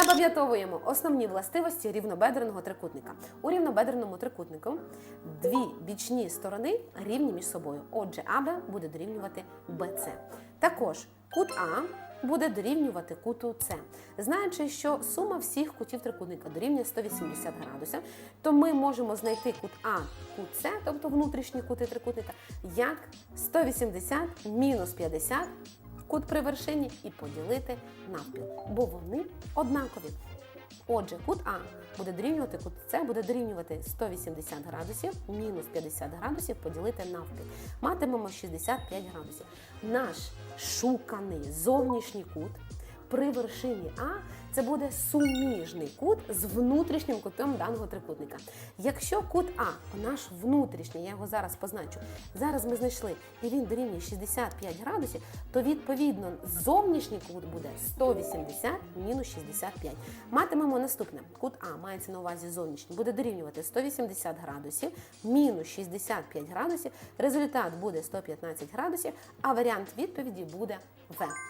Запам'ятовуємо основні властивості рівнобедреного трикутника. У рівнобедреному трикутнику дві бічні сторони рівні між собою. Отже, АБ буде дорівнювати БЦ. Також кут А буде дорівнювати куту С. Знаючи, що сума всіх кутів трикутника дорівнює 180 градусів, то ми можемо знайти кут А, кут С, тобто внутрішні кути трикутника, як 180 мінус 50 кут при вершині і поділити навпіл, бо вони однакові. Отже, кут А буде дорівнювати кут С, буде дорівнювати 180 градусів мінус 50 градусів поділити навпіл. Матимемо 65 градусів. Наш шуканий зовнішній кут при вершині А це буде суміжний кут з внутрішнім кутом даного трикутника. Якщо кут А, наш внутрішній, я його зараз позначу, зараз ми знайшли, і він дорівнює 65 градусів, то відповідно зовнішній кут буде 180 мінус 65. Матимемо наступне. Кут А мається на увазі зовнішній, буде дорівнювати 180 градусів мінус 65 градусів. Результат буде 115 градусів, а варіант відповіді буде В.